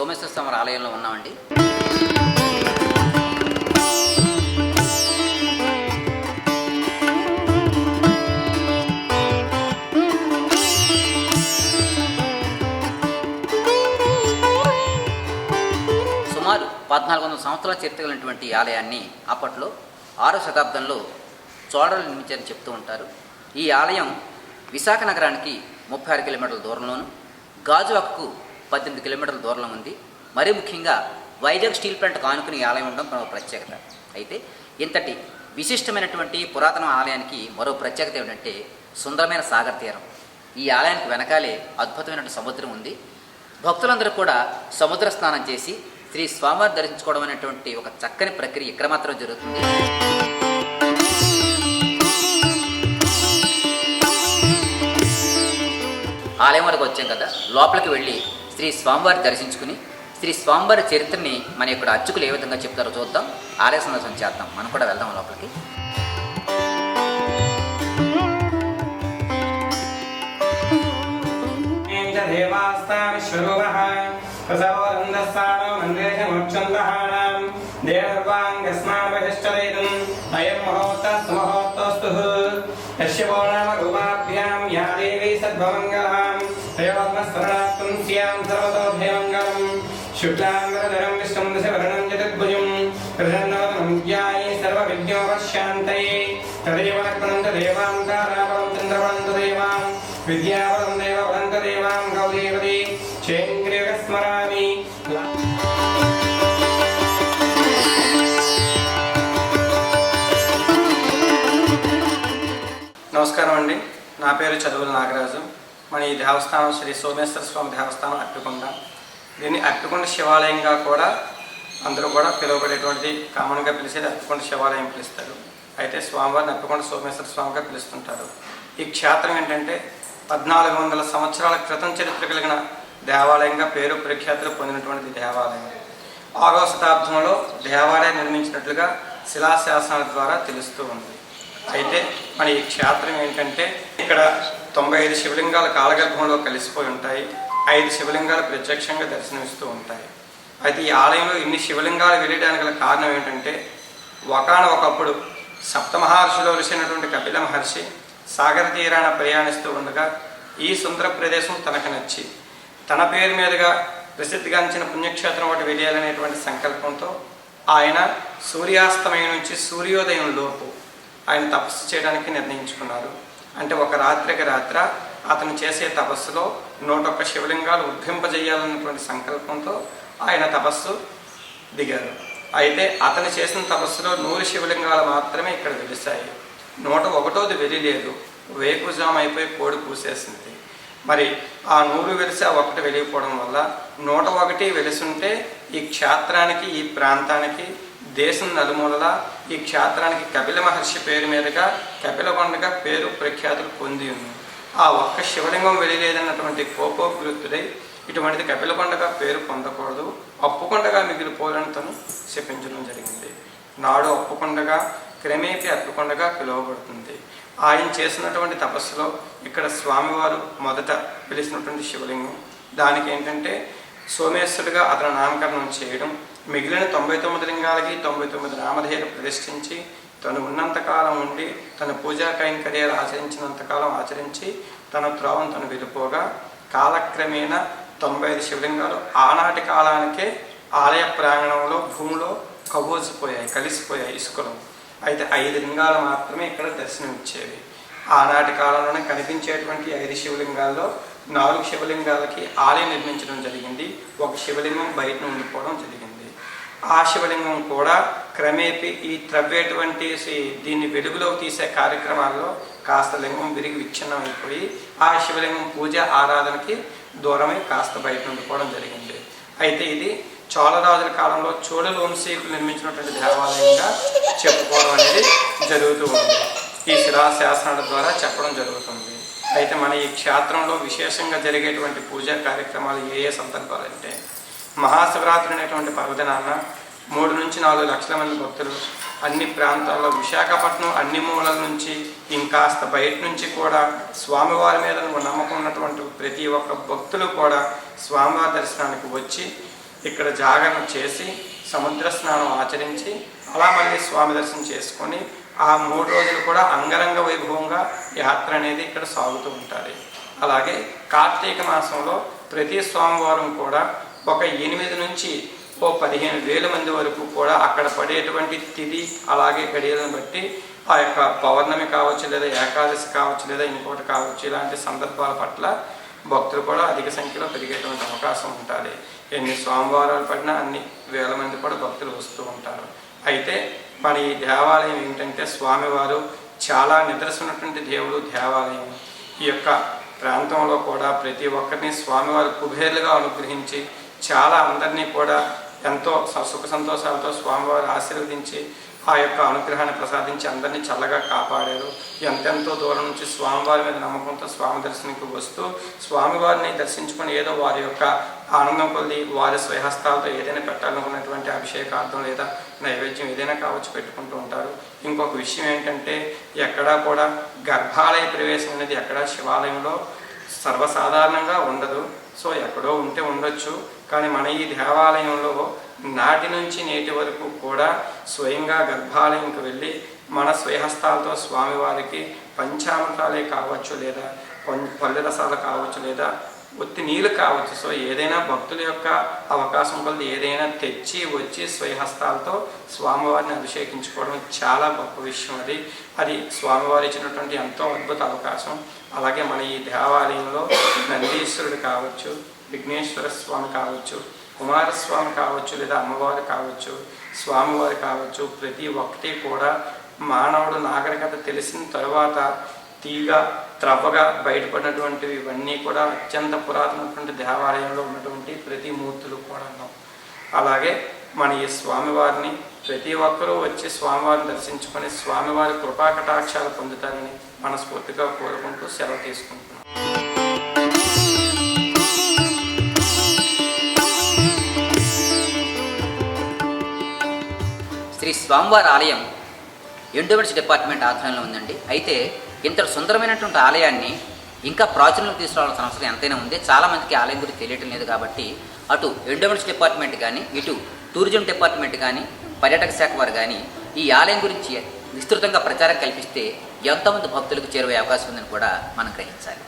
సోమేశ్వర స్వామి ఆలయంలో ఉన్నామండి. సుమారు పద్నాలుగు వందల సంవత్సరాల చరిత్ర కలిగినటువంటి ఆలయాన్ని అప్పట్లో ఆరో శతాబ్దంలో చోడలు నిర్మించారని చెప్తూ ఉంటారు. ఈ ఆలయం విశాఖ నగరానికి ముప్పై ఆరు కిలోమీటర్ల దూరంలోను గాజువాకకు పద్దెనిమిది కిలోమీటర్ల దూరంలో ఉంది. మరీ ముఖ్యంగా వైజాగ్ స్టీల్ ప్లాంట్ కానుకుని ఈ ఆలయం ఉండడం మరో ప్రత్యేకత. అయితే ఇంతటి విశిష్టమైనటువంటి పురాతన ఆలయానికి మరో ప్రత్యేకత ఏమిటంటే సుందరమైన సాగర్ తీరం. ఈ ఆలయానికి వెనకాలే అద్భుతమైనటువంటి సముద్రం ఉంది. భక్తులందరూ కూడా సముద్ర స్నానం చేసి శ్రీ స్వామివారి దర్శించుకోవడం అనేటువంటి ఒక చక్కని ప్రక్రియ ఇక్కడ మాత్రం జరుగుతుంది. ఆలయం వరకు వచ్చాం కదా. లోపలికి వెళ్ళి శ్రీ స్వామివారి దర్శించుకుని శ్రీ స్వామివారి చరిత్రని మన ఇక్కడ అర్చకులు ఏ విధంగా చెప్తారో చూద్దాం. ఆలయ సందర్శనం చేద్దాం. మనం కూడా వెళ్దాం లోపలికి. దేవాస్తా విశ్వరూపः ప్రసవోరందస్సానో సద్భవం శుక్లాంబరధరం విష్ణుం దశవర్ణం చతుర్భుజం ప్రసన్నవదనం ధ్యాయే సర్వవిద్యోపశాంతయే తదేవ లగ్నం దేవాంకారాపరం చంద్రవరం దేవాం విద్యావరం దేవవరం దేవాం గౌరీవతి చేంద్రియ స్మరామి నమస్కారం అండి నా పేరు చదువుల నాగరాజు. మన ఈ దేవస్థానం శ్రీ సోమేశ్వర స్వామి దేవస్థానం అట్టుకొండ దీన్ని అప్పికొండ శివాలయంగా కూడా అందరూ కూడా పిలువబడేటువంటి కామన్గా పిలిచేది అప్పికొండ శివాలయం పిలుస్తారు. అయితే స్వామివారిని అప్పికొండ సోమేశ్వర స్వామిగా పిలుస్తుంటారు. ఈ క్షేత్రం ఏంటంటే పద్నాలుగు వందల సంవత్సరాల క్రితం చరిత్ర కలిగిన దేవాలయంగా పేరు ప్రఖ్యాతులు పొందినటువంటి దేవాలయం. ఆరో శతాబ్దంలో దేవాలయం నిర్మించినట్లుగా శిలాశాసనాల ద్వారా తెలుస్తూ ఉంది. అయితే మన ఈ క్షేత్రం ఏంటంటే ఇక్కడ తొంభై ఐదు శివలింగాలు కాలగర్భంలో కలిసిపోయి ఉంటాయి. ఐదు శివలింగాలు ప్రత్యక్షంగా దర్శనమిస్తూ ఉంటాయి. అయితే ఈ ఆలయంలో ఇన్ని శివలింగాలు వెళ్ళడానికి గల కారణం ఏంటంటే ఒకనొకప్పుడు సప్తమహర్షిలో ఋషినటువంటి కపిల మహర్షి సాగర తీరాన ప్రయాణిస్తూ ఉండగా ఈ సుందర ప్రదేశం తనకు నచ్చి తన పేరు మీదుగా ప్రసిద్ధిగాంచిన పుణ్యక్షేత్రం ఒకటి వెళ్ళాలనేటువంటి సంకల్పంతో ఆయన సూర్యాస్తమయం నుంచి సూర్యోదయం లోపు ఆయన తపస్సు చేయడానికి నిర్ణయించుకున్నారు. అంటే ఒక రాత్రికి రాత్ర అతను చేసే తపస్సులో నూట ఒక్క శివలింగాలు ఉద్ధింపజేయాలన్నటువంటి సంకల్పంతో ఆయన తపస్సు దిగారు. అయితే అతను చేసిన తపస్సులో నూరు శివలింగాలు మాత్రమే ఇక్కడ వెలిశాయి. నూట ఒకటోది వెలిలేదు. వేకుజాం అయిపోయి కోడి పూసేసింది. మరి ఆ నూరు వెలిసి ఆ ఒకటి వెలిగిపోవడం వల్ల నూట ఒకటి వెలిసుంటే ఈ క్షేత్రానికి ఈ ప్రాంతానికి దేశం నలుమూలలా ఈ క్షేత్రానికి కపిల మహర్షి పేరు మీదుగా కపిలకొండగా పేరు ప్రఖ్యాతులు పొంది ఉంది ఆ ఒక్క శివలింగం వెలిగేదన్నటువంటి కోపోభివృద్ధుడై ఇటువంటిది కపిలకొండగా పేరు పొందకూడదు. అప్పుకొండగా మిగిలిపోవాలని తను శపించడం జరిగింది. నాడు అప్పుకొండగా క్రమేపీ అప్పుకొండగా పిలువబడుతుంది. ఆయన చేసినటువంటి తపస్సులో ఇక్కడ స్వామివారు మొదట పిలిచినటువంటి శివలింగం. దానికి ఏంటంటే సోమేశ్వరుడిగా అతని నామకరణం చేయడం మిగిలిన తొంభై తొమ్మిది లింగాలకి తొంభై తొమ్మిది నామధేయులు ప్రతిష్ఠించి తను ఉన్నంతకాలం ఉండి తన పూజా కైంకర్యాలు ఆచరించినంతకాలం ఆచరించి తన త్రోవం తను వెళ్ళిపోగా కాలక్రమేణా తొంభై ఐదు శివలింగాలు ఆనాటి కాలానికే ఆలయ ప్రాంగణంలో భూమిలో కబోసిపోయాయి కలిసిపోయాయి ఇసుకలు. అయితే ఐదు లింగాలు మాత్రమే ఇక్కడ దర్శనం ఇచ్చేవి ఆనాటి కాలంలోనే కనిపించేటువంటి ఐదు శివలింగాల్లో నాలుగు శివలింగాలకి ఆలయం నిర్మించడం జరిగింది. ఒక శివలింగం బయట ఉండిపోవడం జరిగింది. ఆ శివలింగం కూడా క్రమేపీ ఈ త్రవ్వేటువంటి దీన్ని వెలుగులోకి తీసే కార్యక్రమాల్లో కాస్త లింగం విరిగి విచ్ఛిన్నం అయిపోయి ఆ శివలింగం పూజ ఆరాధనకి దూరమై కాస్త బయట ఉండిపోవడం జరిగింది. అయితే ఇది చోళరాజుల కాలంలో చోళ వంశీకులు నిర్మించినటువంటి దేవాలయంగా చెప్పుకోవడం అనేది జరుగుతూ ఉంది. ఈ శిలాశాసనాల ద్వారా చెప్పడం జరుగుతుంది. అయితే మన ఈ క్షేత్రంలో విశేషంగా జరిగేటువంటి పూజా కార్యక్రమాలు ఏ ఏ సందర్భాలు అంటే మహాశివరాత్రి అనేటువంటి పర్వదినాన మూడు నుంచి నాలుగు లక్షల మంది భక్తులు. అన్ని ప్రాంతాల్లో విశాఖపట్నం అన్ని మూలల నుంచి ఇంకాస్త బయట నుంచి కూడా స్వామివారి మీద నమ్మకం ఉన్నటువంటి ప్రతి ఒక్క భక్తులు కూడా స్వామివారి దర్శనానికి వచ్చి ఇక్కడ జాగరణ చేసి సముద్ర స్నానం ఆచరించి అలా మళ్ళీ స్వామి దర్శనం చేసుకొని ఆ మూడు రోజులు కూడా అంగరంగ వైభవంగా యాత్ర అనేది ఇక్కడ సాగుతూ ఉంటుంది. అలాగే కార్తీక మాసంలో ప్రతి సోమవారం కూడా ఒక ఎనిమిది నుంచి ఓ పదిహేను వేల మంది వరకు కూడా అక్కడ పడేటువంటి తిది అలాగే గడియలను బట్టి ఆ యొక్క పౌర్ణమి కావచ్చు లేదా ఏకాదశి కావచ్చు లేదా ఇంకోటి కావచ్చు ఇలాంటి సందర్భాల పట్ల భక్తులు కూడా అధిక సంఖ్యలో పెరిగేటువంటి అవకాశం ఉంటుంది. ఎన్ని సోమవారాలు పడినా అన్ని వేల మంది కూడా భక్తులు వస్తూ ఉంటారు. అయితే మన ఈ దేవాలయం ఏంటంటే స్వామివారు చాలా నిదర్శనటువంటి దేవుడు దేవాలయం. ఈ యొక్క ప్రాంతంలో కూడా ప్రతి ఒక్కరిని స్వామివారు కుబేర్లుగా అనుగ్రహించి చాలా అందరినీ కూడా ఎంతో స- సుఖ సంతోషాలతో స్వామివారు ఆశీర్వదించి ఆ యొక్క అనుగ్రహాన్ని ప్రసాదించి అందరినీ చల్లగా కాపాడారు. ఎంతెంతో దూరం నుంచి స్వామివారి మీద నమ్మకంతో స్వామి దర్శనానికి వస్తూ స్వామివారిని దర్శించుకుని ఏదో వారి యొక్క ఆనందం కొద్ది వారి స్వహస్తాలతో ఏదైనా పెట్టాలనుకున్నటువంటి అభిషేకార్థం లేదా నైవేద్యం ఏదైనా కావచ్చు పెట్టుకుంటూ ఉంటారు. ఇంకొక విషయం ఏంటంటే ఎక్కడా కూడా గర్భాలయ ప్రవేశం అనేది ఎక్కడా శివాలయంలో సర్వసాధారణంగా ఉండదు. సో ఎక్కడో ఉంటే ఉండొచ్చు. కానీ మన ఈ దేవాలయంలో నాటి నుంచి నేటి వరకు కూడా స్వయంగా గర్భాలయంకి వెళ్ళి మన స్వయహస్తాలతో స్వామివారికి పంచామృతాలే కావచ్చు లేదా పం- పల్లె రసాలు కావచ్చు లేదా ఒత్తి నీళ్ళు కావచ్చు. సో ఏదైనా భక్తుల యొక్క అవకాశం కొలది ఏదైనా తెచ్చి వచ్చి స్వయహస్తాలతో స్వామివారిని అభిషేకించుకోవడం చాలా గొప్ప విషయం అది. అది స్వామివారు ఇచ్చినటువంటి ఎంతో అద్భుత అవకాశం. అలాగే మన ఈ దేవాలయంలో నందీశ్వరుడు కావచ్చు విఘ్నేశ్వర స్వామి కావచ్చు కుమారస్వామి కావచ్చు లేదా అమ్మవారు కావచ్చు స్వామివారు కావచ్చు ప్రతి ఒక్కటి కూడా మానవుడు నాగరికత తెలిసిన తర్వాత తీగ త్రవ్వగా బయటపడినటువంటివి ఇవన్నీ కూడా అత్యంత పురాతనటువంటి దేవాలయంలో ఉన్నటువంటి ప్రతి మూర్తులు కూడా అలాగే మన ఈ స్వామివారిని ప్రతి ఒక్కరూ వచ్చి స్వామివారిని దర్శించుకొని స్వామివారి కృపా కటాక్షాలు పొందుతారని మనస్ఫూర్తిగా కోరుకుంటూ సెలవు తీసుకుంటున్నాం. శ్రీ స్వామివారి ఆలయం ఎండోమెంట్స్ డిపార్ట్మెంట్ ఆధ్వర్యంలో ఉందండి. అయితే ఇంత సుందరమైనటువంటి ఆలయాన్ని ఇంకా ప్రాచుర్యం తీసుకురావాల్సిన అవసరం ఎంతైనా ఉంది. చాలామందికి ఆలయం గురించి తెలియటం లేదు కాబట్టి అటు ఎండోమెంట్స్ డిపార్ట్మెంట్ కానీ ఇటు టూరిజం డిపార్ట్మెంట్ కానీ పర్యాటక శాఖ వారు కానీ ఈ ఆలయం గురించి విస్తృతంగా ప్రచారం కల్పిస్తే ఎంతోమంది భక్తులకు చేరువే అవకాశం ఉందని కూడా మనం గ్రహించాలి.